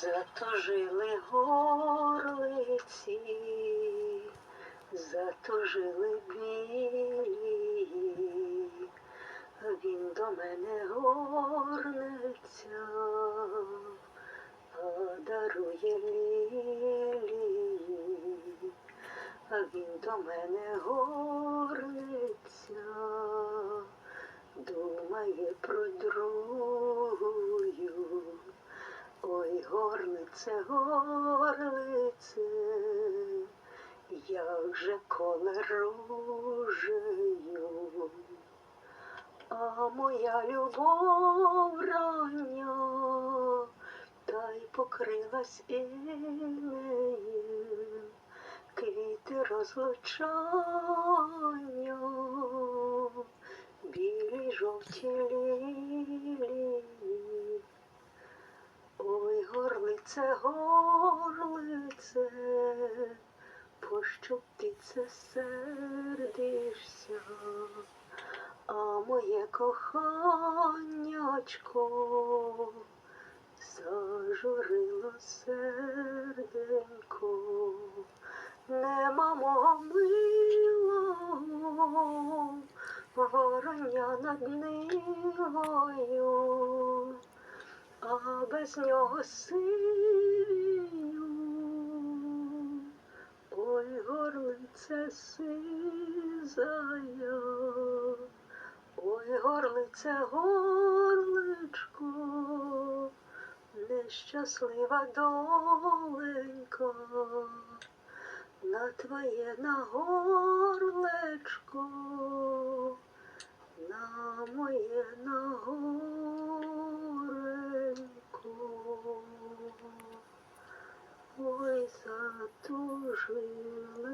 Затужили горлиці, затужили білі, він до мене горнеться, подарує лілії, він до мене горнеться, горлице, горлице, як же колеружею, а моя любов рання, та й покрилась інеєм, квіти розлучання, білі жовті лілії. Ой, горлице, горлице, пощо ти це сердишся, а моє коханячко зажурило серденько, нема мого милого, вороння над нивою а без нього сивію. Ой, горлице сизая, ой, горлице горличко, нещаслива доленька, на твоє на горлечко, на моє на Ой, затужили, ой,